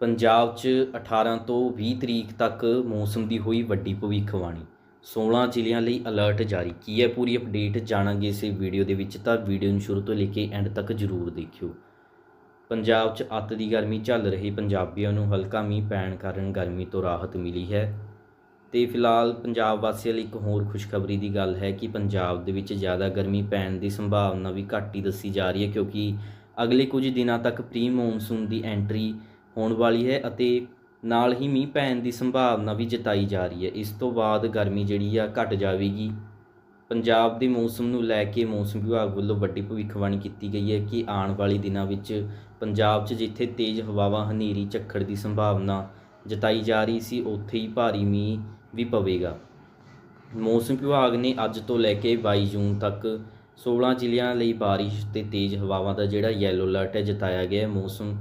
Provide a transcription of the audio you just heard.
ਪੰਜਾਬ 'ਚ 18 ਤੋਂ 20 ਤਰੀਕ ਤੱਕ ਮੌਸਮ ਦੀ ਹੋਈ ਵੱਡੀ ਭਵਿੱਖਬਾਣੀ। 16 ਜ਼ਿਲ੍ਹਿਆਂ ਲਈ ਅਲਰਟ ਜਾਰੀ। ਕੀ ਹੈ ਪੂਰੀ ਅਪਡੇਟ ਜਾਣਾਂਗੇ ਇਸ ਵੀਡੀਓ ਦੇ ਵਿੱਚ, ਤਾਂ ਵੀਡੀਓ ਨੂੰ ਸ਼ੁਰੂ ਤੋਂ ਲੈ ਕੇ ਐਂਡ ਤੱਕ ਜ਼ਰੂਰ ਦੇਖਿਓ। ਪੰਜਾਬ 'ਚ ਅੱਤ ਦੀ ਗਰਮੀ ਝੱਲ ਰਹੀ ਪੰਜਾਬੀਆਂ ਨੂੰ ਹਲਕਾ ਮੀਂਹ ਪੈਣ ਕਾਰਨ ਗਰਮੀ ਤੋਂ ਰਾਹਤ ਮਿਲੀ ਹੈ। ਤੇ ਫਿਲਹਾਲ ਪੰਜਾਬ ਵਾਸੀਆਂ ਲਈ ਇੱਕ ਹੋਰ ਖੁਸ਼ਖਬਰੀ ਦੀ ਗੱਲ ਹੈ ਕਿ ਪੰਜਾਬ ਦੇ ਵਿੱਚ ਜ਼ਿਆਦਾ ਗਰਮੀ ਪੈਣ ਦੀ ਸੰਭਾਵਨਾ ਵੀ ਘੱਟ ਹੀ ਦੱਸੀ ਜਾ ਰਹੀ ਹੈ, ਕਿਉਂਕਿ ਅਗਲੇ ਕੁਝ ਦਿਨਾਂ ਤੱਕ ਪ੍ਰੀ ਮੌਨਸੂਨ ਦੀ ਐਂਟਰੀ ਹੋਣ ਵਾਲੀ ਹੈ ਅਤੇ ਨਾਲ ਹੀ ਮੀਂਹ ਪੈਣ ਦੀ ਸੰਭਾਵਨਾ ਵੀ ਜਤਾਈ ਜਾ ਰਹੀ ਹੈ। ਇਸ ਤੋਂ ਬਾਅਦ ਗਰਮੀ ਜਿਹੜੀ ਆ ਘਟ ਜਾਵੇਗੀ। ਪੰਜਾਬ ਦੇ ਮੌਸਮ ਨੂੰ ਲੈ ਕੇ ਮੌਸਮ ਵਿਭਾਗ ਵੱਲੋਂ ਵੱਡੀ ਭਵਿੱਖਬਾਣੀ ਕੀਤੀ ਗਈ ਹੈ ਕਿ ਆਉਣ ਵਾਲੇ ਦਿਨਾਂ ਵਿੱਚ ਪੰਜਾਬ 'ਚ ਜਿੱਥੇ ਤੇਜ਼ ਹਵਾਵਾਂ, ਹਨੇਰੀ, ਝੱਖੜ ਦੀ ਸੰਭਾਵਨਾ ਜਤਾਈ ਜਾ ਰਹੀ ਸੀ, ਉੱਥੇ ਹੀ ਭਾਰੀ ਮੀਂਹ ਵੀ ਪਵੇਗਾ। ਮੌਸਮ ਵਿਭਾਗ ਨੇ ਅੱਜ ਤੋਂ ਲੈ ਕੇ 22 ਜੂਨ ਤੱਕ 16 ਜ਼ਿਲ੍ਹਿਆਂ ਲਈ ਬਾਰਿਸ਼ ਤੇ ਤੇਜ਼ ਹਵਾਵਾਂ ਦਾ ਜਿਹੜਾ ਯੈਲੋ ਅਲਰਟ ਹੈ ਜਤਾਇਆ ਗਿਆ ਹੈ। ਮੌਸਮ